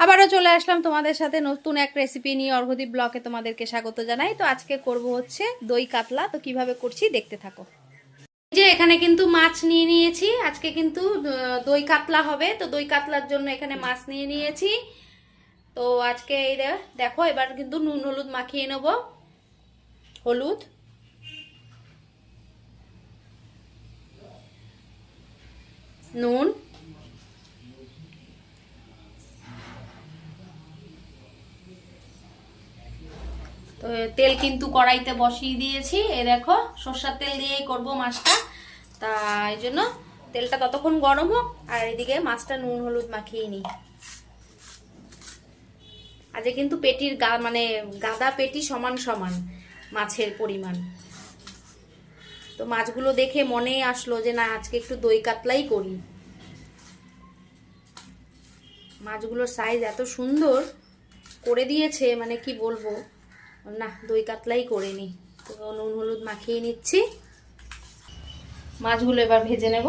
আবারও চলে আসলাম তোমাদের সাথে নতুন এক রেসিপি নিয়ে। অর্ঘদীপ ব্লকে তোমাদেরকে স্বাগত জানাই। তো আজকে করব হচ্ছে দই কাতলা। তো কীভাবে করছি দেখতে থাকো। যে এখানে কিন্তু মাছ নিয়ে নিয়েছি। আজকে কিন্তু দই কাতলা হবে। তো দই কাতলার জন্য এখানে মাছ নিয়ে নিয়েছি। তো আজকে এই দেখো, এবার কিন্তু নুন, হলুদ মাখিয়ে নেব। হলুদ। নুন। তো তেল কিন্তু কড়াইতে বসিয়ে দিয়েছি। এ দেখো, সর্ষার তেল দিয়েই করব মাছটা। তা, এই জন্য তেলটা ততক্ষণ গরম হোক, আর এদিকে মাছটা নুন, হলুদ মাখিয়ে নিই। আজকে কিন্তু পেটির গা মানে গাদা পেটি সমান সমান মাছের পরিমাণ। তো মাছগুলো দেখে মনে আসলো যে, না, আজকে একটু দই কাতলাই করি। মাছগুলোর সাইজ এত সুন্দর, করে দিয়েছে মানে কি বলব? না দই কাতলাই করে নি। তো নুন হলুদ মাখিয়ে নিচ্ছি। মাছগুলো এবার ভেজে নেব।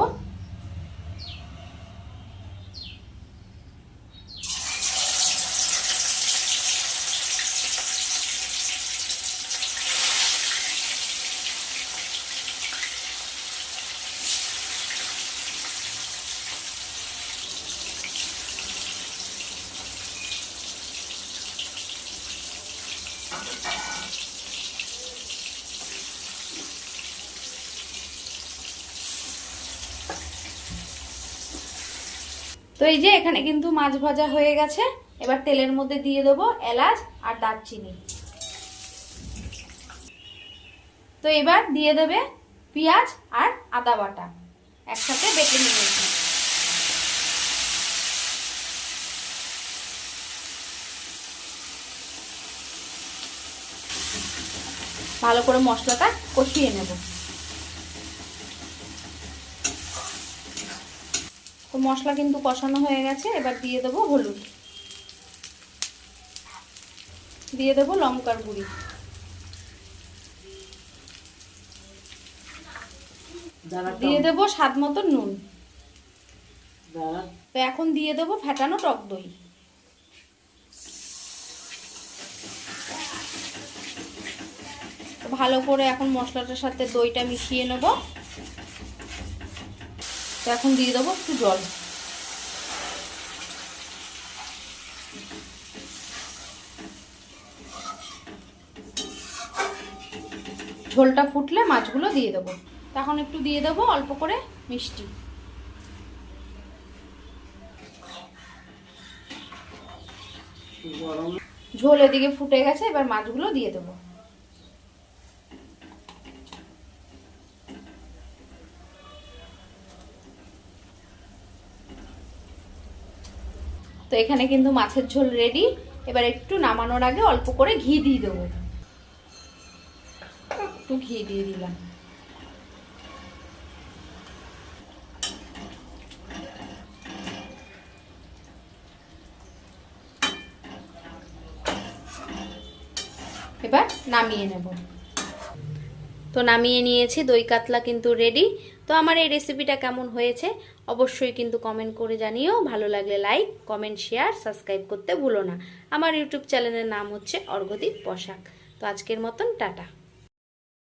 তো এই যে এখানে কিন্তু মাছ ভাজা হয়ে গেছে। এবার তেলের মধ্যে দিয়ে দেবো এলাচ আর দারচিনি। তো এবার দিয়ে দেবে পেঁয়াজ আর আদা বাটা। একসাথে বেটে নিয়েছি। ভালো করে মশলাটা কষিয়ে নেব। তো মশলা কিন্তু কষানো হয়ে গেছে এবার দিয়ে দেবো হলুদ। দিয়ে দেবো লঙ্কার গুঁড়ি। দিয়ে দেবো স্বাদ মতো নুন। তো এখন দিয়ে দেবো ফেটানো টক দই। তো ভালো করে এখন মশলাটার সাথে দইটা মিশিয়ে নেব। এখন দিয়ে দেবো একটু জল। ঝোলটা ফুটলে মাছগুলো দিয়ে দেবো। তখন একটু দিয়ে দেবো অল্প করে মিষ্টি। ঝোল এদিকে ফুটে গেছে, এবার মাছগুলো দিয়ে দেবো। তো এখানে কিন্তু মাছের ঝোল রেডি এবার একটু নামানোর আগে অল্প করে ঘি দিয়ে দেবো। একটু ঘি দিয়ে দিলাম। এবার নামিয়ে নেব। তো নামিয়ে নিয়েছি, দই কাতলা কিন্তু রেডি তো আমার এই রেসিপিটা কেমন হয়েছে অবশ্যই কিন্তু কমেন্ট করে জানিও। ভালো লাগলে লাইক কমেন্ট শেয়ার সাবস্ক্রাইব করতে ভুলো না। আমার ইউটিউব চ্যানেলের নাম হচ্ছে অর্ঘদীপ পোশাক তো আজকের মতন, টাটা।